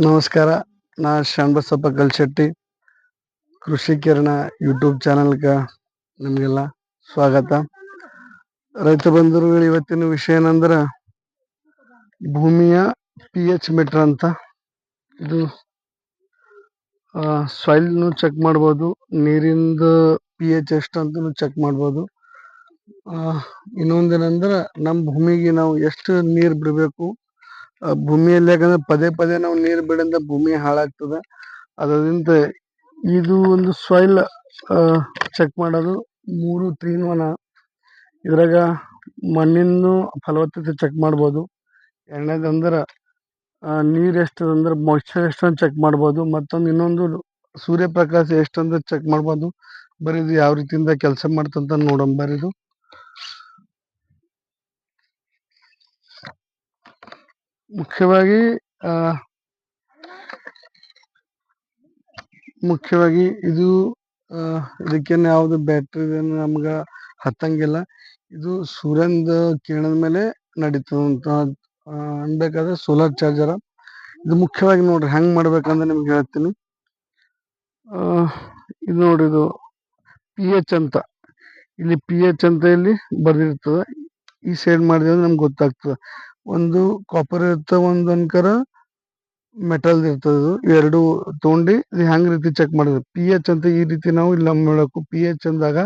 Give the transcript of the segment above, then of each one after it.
ನಮಸ್ಕಾರ. ನಾ ಶಾಣಬಸಪ್ಪ ಕಲ್ಶೆಟ್ಟಿ. ಕೃಷಿ ಕಿರಣ ಯೂಟ್ಯೂಬ್ ಚಾನಲ್ಗೆ ನಿಮಗೆಲ್ಲ ಸ್ವಾಗತ. ರೈತ ಬಂಧುಗಳು ಇವತ್ತಿನ ವಿಷಯ ಏನಂದ್ರೆ ಭೂಮಿಯ ಪಿ ಎಚ್ ಮೀಟರ್ ಅಂತ. ಇದು ಸಾಯಿಲ್ನು ಚೆಕ್ ಮಾಡ್ಬೋದು, ನೀರಿಂದ ಪಿ ಎಚ್ ಎಷ್ಟು ಅಂತಲೂ ಚೆಕ್ ಮಾಡ್ಬೋದು ಇನ್ನೊಂದೇನಂದ್ರೆ ನಮ್ಮ ಭೂಮಿಗೆ ನಾವು ಎಷ್ಟು ನೀರು ಬಿಡಬೇಕು ಆ, ಭೂಮಿಯಲ್ಲಿ ಯಾಕಂದ್ರೆ ಪದೇ ಪದೇ ನಾವು ನೀರ್ ಬಿಡೋದ್ರಿಂದ ಭೂಮಿ ಹಾಳಾಗ್ತದ. ಅದರಿಂದ ಇದು ಒಂದು ಸಾಯಿಲ್ ಚೆಕ್ ಮಾಡೋದು. ಮೂರು ತ್ರೀ ಒನ್ ಇದ್ರಾಗ ಮಣ್ಣಿನ ಫಲವತ್ತತೆ ಚೆಕ್ ಮಾಡಬಹುದು ಎರಡನೇದು ಅಂದ್ರ ನೀರ್ ಎಷ್ಟು ಅಂದ್ರೆ ಮಾಯಿಶ್ಚರ್ ಎಷ್ಟು ಅಂತ ಚೆಕ್ ಮಾಡಬಹುದು ಮತ್ತೊಂದು ಇನ್ನೊಂದು ಸೂರ್ಯಪ್ರಕಾಶ ಎಷ್ಟು ಅಂತ ಚೆಕ್ ಮಾಡಬಹುದು ಬರೀ ಇದು ಯಾವ ರೀತಿಯಿಂದ ಕೆಲಸ ಮಾಡ್ತಂತ ನೋಡೋಣ ಬರ್ರಿ ಇದು. ಮುಖ್ಯವಾಗಿ ಮುಖ್ಯವಾಗಿ ಇದು ಇದಕ್ಕೇನು ಯಾವುದು ಬ್ಯಾಟ್ರಿ ನಮ್ಗೆ ಹತ್ತಂಗಿಲ್ಲ. ಇದು ಸೂರ್ಯನ ಕಿರಣದ ಮೇಲೆ ನಡೀತದಂತ ಅನ್ಬೇಕಾದ್ರೆ ಸೋಲಾರ್ ಚಾರ್ಜರ ಇದು ಮುಖ್ಯವಾಗಿ ನೋಡ್ರಿ, ಹೆಂಗ್ ಮಾಡ್ಬೇಕಂದ್ರೆ ನಿಮ್ಗೆ ಹೇಳ್ತೀನಿ. ಇದು ನೋಡ್ರಿ, ಇದು ಪಿ ಎಚ್ ಅಂತ. ಇಲ್ಲಿ ಪಿ ಎಚ್ ಅಂತ ಇಲ್ಲಿ ಬರ್ದಿರ್ತದೆ. ಈ ಸೈಡ್ ಮಾಡಿದ್ರೆ ನಮ್ಗೆ ಗೊತ್ತಾಗ್ತದೆ. ಒಂದು ಕಾಪರ್ ಇರುತ್ತೆ ಒಂದ್ ಅನ್ಕರ ಮೆಟಲ್ ಇರ್ತದ ಎರಡು ತಗೊಂಡಿ ಇದು ಹೆಂಗ್ ರೀತಿ ಚೆಕ್ ಮಾಡಿದ್ರು ಪಿ ಎಚ್ ಅಂತ ಈ ರೀತಿ ನಾವು ಇಲ್ಲಿ ಮಾಡಬೇಕು ಪಿ ಎಚ್ ಅಂದಾಗ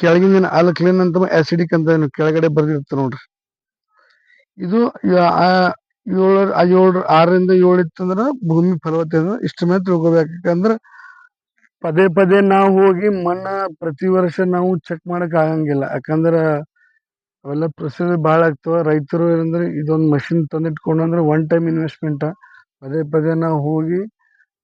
ಕೆಳಗಿನ ಆಲ್ಕಲೈನ್ ಅಂತ ಆಸಿಡಿಕ್ ಅಂತ ಏನು ಕೆಳಗಡೆ ಬರ್ದಿರ್ತ ನೋಡ್ರಿ. ಇದು ಏಳು ಏಳು ಆರರಿಂದ ಏಳು ಇತ್ತಂದ್ರ ಭೂಮಿ ಫಲವತ್ತತೆ ಇಷ್ಟ ಮೇಲೆ ತಿಳ್ಕೊಬೇಕು ಯಾಕಂದ್ರ ಪದೇ ಪದೇ ನಾವು ಹೋಗಿ ಮಣ್ಣ ಪ್ರತಿ ವರ್ಷ ನಾವು ಚೆಕ್ ಮಾಡಕ್ ಆಗಂಗಿಲ್ಲ. ಯಾಕಂದ್ರ ಅವೆಲ್ಲ ಪ್ರೊಸೀಜರ್ ಭಾಳ ಆಗ್ತವ. ರೈತರು ಏನಂದ್ರೆ ಇದೊಂದು ಮಷಿನ್ ತಂದಿಟ್ಕೊಂಡು ಅಂದ್ರೆ ಒನ್ ಟೈಮ್ ಇನ್ವೆಸ್ಟ್ಮೆಂಟ್ ಪದೇ ಪದೇ ನಾವು ಹೋಗಿ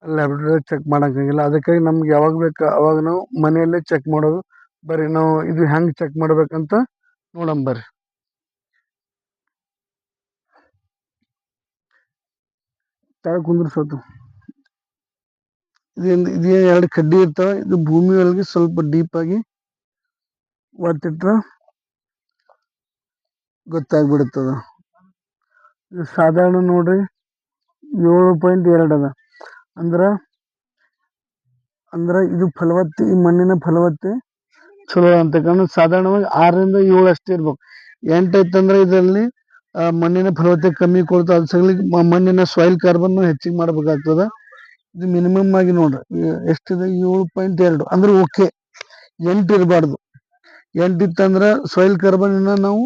ಲ್ಯಾಬ್ರೇಟರಿ ಚೆಕ್ ಮಾಡೋಕ್ಕಾಗಿಲ್ಲ. ಅದಕ್ಕಾಗಿ ನಮ್ಗೆ ಯಾವಾಗ ಬೇಕು ಅವಾಗ ನಾವು ಮನೆಯಲ್ಲೇ ಚೆಕ್ ಮಾಡೋದು. ಬರ್ರಿ ನಾವು ಇದು ಹೆಂಗೆ ಚೆಕ್ ಮಾಡ್ಬೇಕಂತ ನೋಡಮ್ ಬರ್ರಿ. ತಳ ಕುಂದ್ರಸೋದು ಇದೇನು ಇದೇನು ಎರಡು ಕಡ್ಡಿ ಇರ್ತಾವ. ಇದು ಭೂಮಿ ಒಳಗೆ ಸ್ವಲ್ಪ ಡೀಪ್ ಆಗಿ ಒತ್ತಿಟ್ರ ಗೊತ್ತಾಗ್ಬಿಡುತ್ತದ ಇದು ಸಾಧಾರಣ ನೋಡ್ರಿ ಏಳು ಪಾಯಿಂಟ್ ಎರಡು ಅದ. ಅಂದ್ರೆ ಅಂದ್ರೆ ಇದು ಫಲವತ್ತೆ, ಈ ಮಣ್ಣಿನ ಫಲವತ್ತೆ ಚಲೋ ಅಂತ ಸಾಧಾರಣವಾಗಿ ಆರರಿಂದ ಏಳು ಅಷ್ಟೇ ಇರ್ಬೇಕು. ಎಂಟು ಐತಂದ್ರೆ ಇದರಲ್ಲಿ ಮಣ್ಣಿನ ಫಲವತ್ತೆ ಕಮ್ಮಿ ಕೊಡ್ತಾ ಅದ್ರ ಮ- ಮಣ್ಣಿನ ಸಾಯಿಲ್ ಕಾರ್ಬನ್ ಹೆಚ್ಚಿಗೆ ಮಾಡ್ಬೇಕಾಗ್ತದ. ಇದು ಮಿನಿಮಮ್ ಆಗಿ ನೋಡ್ರಿ ಎಷ್ಟಿದೆ ಏಳು ಪಾಯಿಂಟ್ ಎರಡು. ಅಂದ್ರೆ ಓಕೆ ಎಂಟು ಇರಬಾರ್ದು. ಎಂಟು ಇತ್ತಂದ್ರೆ ಸಾಯಿಲ್ ಕಾರ್ಬನ್ ನಾವು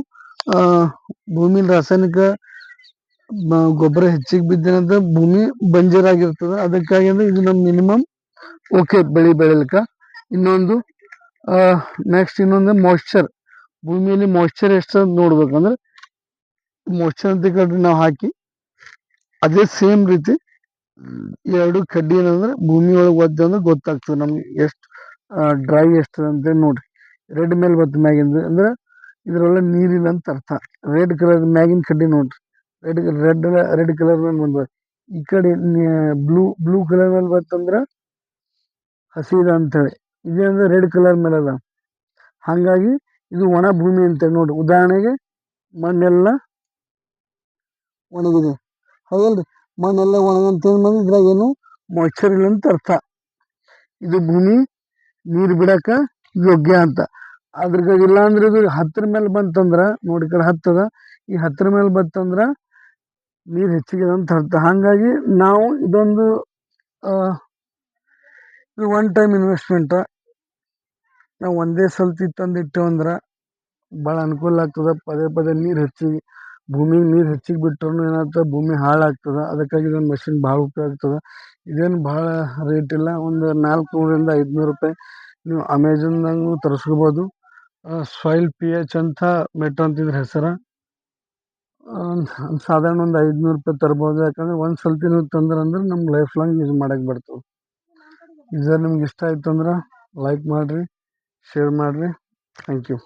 ಆ ಭೂಮಿ ರಾಸಾಯನಿಕ ಗೊಬ್ಬರ ಹೆಚ್ಚಿಗೆ ಬಿದ್ದಿನಂತ ಭೂಮಿ ಬಂಜರಾಗಿರ್ತದ. ಅದಕ್ಕಾಗಿ ಅಂದ್ರೆ ಇದು ನಮ್ಮ ಮಿನಿಮಮ್ ಓಕೆ ಬೆಳಿ ಬೆಳಿಲಿಕ್ಕ. ಇನ್ನೊಂದು ನೆಕ್ಸ್ಟ್ ಇನ್ನೊಂದು ಮಾಯ್ಶ್ಚರ್ ಭೂಮಿಯಲ್ಲಿ ಮಾಯ್ಶ್ಚರ್ ಎಷ್ಟು ನೋಡ್ಬೇಕಂದ್ರೆ ಮಾಯ್ಶ್ಚರ್ ಅಂತ ಕಡ್ಡಿ ನಾವು ಹಾಕಿ, ಅದೇ ಸೇಮ್ ರೀತಿ ಎರಡು ಕಡ್ಡಿ ಏನಂದ್ರೆ ಭೂಮಿ ಒಳಗೆ ಒದ್ದೆ ಅಂದ್ರೆ ಗೊತ್ತಾಗ್ತದೆ ನಮ್ಗೆ ಎಷ್ಟು ಡ್ರೈ ಎಷ್ಟು ಅಂತ ನೋಡ್ರಿ. ರೆಡ್ ಮೇಲೆ ಬತ್ತ ಮ್ಯಾಗಿಂದ ಅಂದ್ರೆ ಇದ್ರೊಳಗೆ ನೀರಿಲ್ಲ ಅಂತ ಅರ್ಥ. ರೆಡ್ ಕಲರ್ ಮ್ಯಾಗಿನ ಕಡ್ಡಿ ನೋಡ್ರಿ. ರೆಡ್ ರೆಡ್ ರೆಡ್ ಕಲರ್ ಮೇಲೆ ಬಂದ ಈ ಕಡೆ ಬ್ಲೂ ಬ್ಲೂ ಕಲರ್ ಮೇಲೆ ಬಂತಂದ್ರ ಹಸಿದ ಅಂತೇಳಿ. ಇದೇ ಅಂದ್ರೆ ರೆಡ್ ಕಲರ್ ಮೇಲೆ ಅದ. ಹಾಗಾಗಿ ಇದು ಒಣ ಭೂಮಿ ಅಂತ ನೋಡ್ರಿ. ಉದಾಹರಣೆಗೆ ಮಣ್ಣೆಲ್ಲ ಒಣಗಿದೆ. ಹೌದಲ್ರಿ? ಮಣ್ಣೆಲ್ಲ ಒಣಗಂತ ಇದ್ರಾಗ ಏನು? ಮಾಯ್ಚರ್ ಇಲ್ಲ ಅಂತ ಅರ್ಥ. ಇದು ಭೂಮಿ ನೀರು ಬಿಡಕ ಯೋಗ್ಯ ಅಂತ. ಅದ್ರಾಗ ಇಲ್ಲ ಅಂದ್ರೆ ಇದು ಹತ್ತರ ಮೇಲೆ ಬಂತಂದ್ರೆ, ನೋಡಿ ಕಡೆ ಹತ್ತದ ಈ ಹತ್ತರ ಮೇಲೆ ಬಂತಂದ್ರೆ ನೀರು ಹೆಚ್ಚಿಗೆ ಅಂತ ಅರ್ಥ. ಹಾಗಾಗಿ ನಾವು ಇದೊಂದು ಇದು ಒನ್ ಟೈಮ್ ಇನ್ವೆಸ್ಟ್ಮೆಂಟ್ ನಾವು ಒಂದೇ ಸಲ್ತಿ ತಂದು ಇಟ್ಟೇವಂದ್ರ ಭಾಳ ಅನುಕೂಲ ಆಗ್ತದೆ. ಪದೇ ಪದೇ ನೀರು ಹೆಚ್ಚಿಗೆ ಭೂಮಿಗೆ ನೀರು ಹೆಚ್ಚಿಗೆ ಬಿಟ್ಟರು ಏನಾಗ್ತದೆ? ಭೂಮಿ ಹಾಳಾಗ್ತದ. ಅದಕ್ಕಾಗಿ ಇದೊಂದು ಮಷಿನ್ ಭಾಳ ಉಪಯೋಗ ಆಗ್ತದ. ಇದೇನು ಭಾಳ ರೇಟ್ ಇಲ್ಲ. ಒಂದು ನಾಲ್ಕು ನೂರಿಂದ ಐದುನೂರು ರೂಪಾಯಿ ನೀವು ಅಮೆಝಾನ್ದಾಗೂ ತರಿಸ್ಕೋಬೋದು. ಸಾಯಿಲ್ ಪಿ ಎಚ್ ಅಂತ ಮೆಟ್ರೋ ಅಂತಿದ್ರ ಹೆಸರು. ಸಾಧಾರಣ ಒಂದು ಐದುನೂರು ರೂಪಾಯಿ ತರ್ಬೋದು. ಯಾಕಂದ್ರೆ ಒಂದು ಸಲ ನೀವು ತಂದ್ರೆ ಅಂದ್ರೆ ನಮ್ಗೆ ಲೈಫ್ ಲಾಂಗ್ ಯೂಸ್ ಮಾಡಕ್ಕೆ ಬರ್ತದೆ ಇದು ನಿಮ್ಗೆ ಇಷ್ಟ ಆಯ್ತು ಅಂದ್ರೆ ಲೈಕ್ ಮಾಡಿರಿ ಶೇರ್ ಮಾಡಿರಿ. Thank you